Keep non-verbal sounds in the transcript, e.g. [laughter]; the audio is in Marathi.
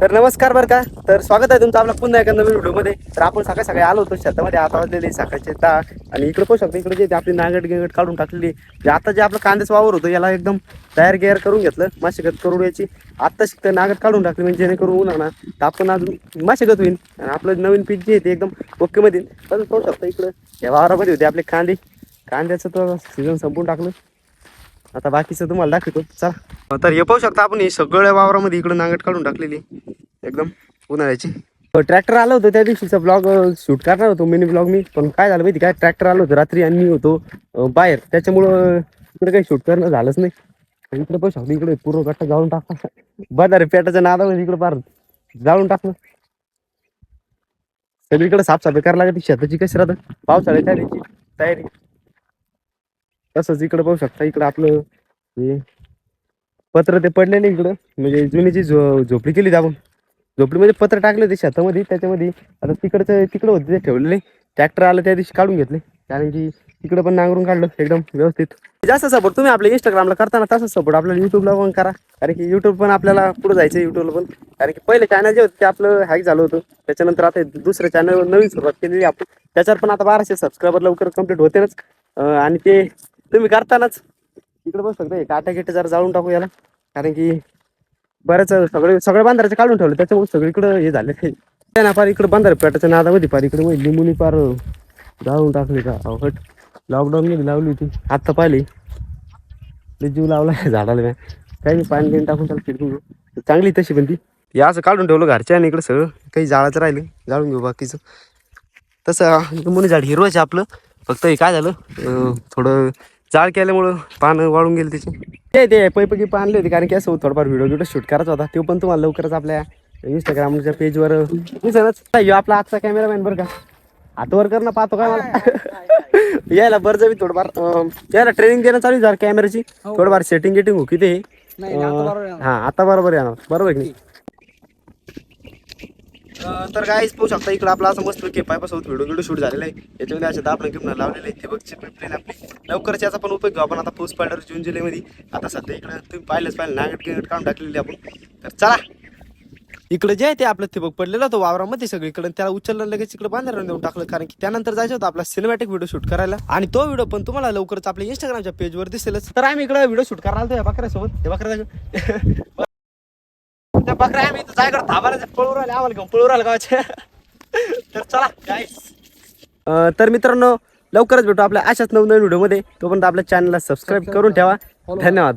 तर नमस्कार बरं का. तर स्वागत आहे तुमचं आपला पुन्हा एका नवीन व्हिडिओमध्ये. तर आपण सकाळी सकाळी आलो होतो शेतामध्ये आता वाजलेले सकाळचे दहा. आणि इकडे पाहू शकतो इकडे जे आपली नांगट गिंगट काढून टाकलेली. जे आता जे आपलं कांद्याचं वावर होतं याला एकदम तयार गेअर करून घेतलं माशेगत करून याची. आत्ता शिकतं नागट काढून टाकली म्हणजे जेणेकरून उन्हा ना तर आपण अजून माशेगत होईल आणि आपलं नवीन पीक जे आहे ते एकदम ओकेमध्ये येईल पण पाहू शकतो इकडं या वावरामध्ये होते आपले कांदे. कांद्याचं तर सीझन संपून टाकलं. आता बाकीचं तुम्हाला दाखवतो. चला. तर हे पाहू शकता आपण हे सगळ्या वावरामध्ये इकडं नांगट काढून टाकलेली एकदम उन्हाळ्याची. ट्रॅक्टर आलं होतं त्या दिवशीचा ब्लॉग शूट करणार होतो मिनी ब्लॉग मी पण काय झालं माहिती काय ट्रॅक्टर आलं होतं रात्री आणि मी होतो बाहेर. त्याच्यामुळं इकडे काही शूट करणं झालंच नाही. आणि इकडे पाहू शकतो इकडे पूर्ण गट्टा जाळून टाकला. बदारे पेटाच्या नादामध्ये इकडे पार जाळून टाकलं. सगळीकडे साफसफाई करायला लागते शेताची कशी राहतं? पावसाळ्याच्या तयारीची तयारी. तसंच इकडे पाहू शकता इकडं आपलं हे पत्र ते पडलेले इकडं. म्हणजे जुनी जी झो झोपडी केली आपण झोपडीमध्ये पत्र टाकले होते शेतामध्ये त्याच्यामध्ये आता तिकडचं तिकडं होते ते ठेवलेले ट्रॅक्टर आलं त्या दिवशी काढून घेतले. कारण की तिकडं पण नांगरून काढलं एकदम व्यवस्थित. जास्त सपोर्ट तुम्ही आपल्या इंस्टाग्रामला करताना तसंच सपोर्ट आपल्याला युट्यूबला पण करा. कारण की युट्यूब पण आपल्याला पुढे जायचं युट्यूबला पण. कारण की पहिले चॅनल जे होते ते आपलं हॅक झालं होतं. त्याच्यानंतर आता दुसऱ्या चॅनलवर नवीन सुरुवात केलेली आपण. त्याच्यावर पण आता बाराशे सबस्क्रायबर लवकर कंप्लीट होतेच. आणि ते तुम्ही करतानाच. इकडे बस फक्त काटा गिटे जरा जाळून टाकू याला. कारण की बऱ्याच सगळे सगळे बांधाराचे काढून ठेवले त्याच्यामुळे सगळीकडे हे झाले. ते ना पार इकडे बांधार पेटाच्या नादामध्ये पार इकडे मग लिंबुनी पार जाळून टाकली का? अवघड लॉकडाऊन मध्ये लावली होती. आत्ता पाहिली. ते जीव लावला [laughs] झाडाला काय काही नाही पाणी बिन टाकून त्याला फिरकून घेऊ. चांगली तशी पण ती. हे असं काढून ठेवलं घरच्या आणि इकडे सगळं. काही जाळाचं राहिलं. जाळून घेऊ बाकीचं. तसं लिंबुनी झाड हिरवायचं आपलं. फक्त हे काय झालं? थोडं जाळ केल्यामुळं पानं वाळून गेली त्याची. ते ते पैपकी पान आणले होते कारण की असं थोडंफार व्हिडिओ व्हिडिओ शूट करायचा होता. तो पण तुम्हाला लवकरच आपल्या इंस्टाग्रामच्या पेजवर दिसेलच ह्यो आपला आजचा कॅमेरामॅन बरं का. हातवर कर ना पाहतो काय मला. [laughs] यायला बरं जावी थोडंफार. अं, यायला ट्रेनिंग देणं चालू जरा कॅमेराची थोडंफार सेटिंग गेटिंग होती ते हा आता बरोबर येणार. बरोबर आहे की नाही? तर काहीच पाहू शकता इकडं आपला असं मस्त की पायपासोबत व्हिडिओ व्हिडिओ शूट झालेला आहे. याच्यामध्ये असे दाबणं घेऊन लावलेले आहे ते बघचे पाईपलाईन आपली. लवकरच याचा पण उपयोग आपण आता पोस्ट पायडर जून जुलैमध्ये. आता सध्या इकडं तुम्ही पाहिलंच पाहिलं नागट गिंगट काढून टाकलेली आपण. तर चला. इकडे जे आहे ते आपलं ते बघ पडलेलं होतं वावरामध्ये सगळीकडे. त्याला उचललं लगेच इकडे बांधायला देऊन टाकलं. कारण की त्यानंतर जायचं होतं आपला सिनेमॅटिक व्हिडिओ शूट करायला. आणि तो व्हिडिओ पण तुम्हाला लवकरच आपल्या इंस्टाग्रामच्या पेजवर दिसेलच. तर आम्ही इकडे व्हिडिओ शूट करायला आलतो या बकऱ्यासोबत. बकऱ्या [laughs] त्या बकऱ्या आम्ही इथं जायकडे थांबायला पळू राहिले आम्हाला घेऊन पळू राहिले गावाच्या तर चला guys. तर मित्रांनो लवकरच भेटू आपल्या अशाच नवनवीन व्हिडिओमध्ये. तोपर्यंत आपल्या चॅनलला सबस्क्राईब करून ठेवा. धन्यवाद.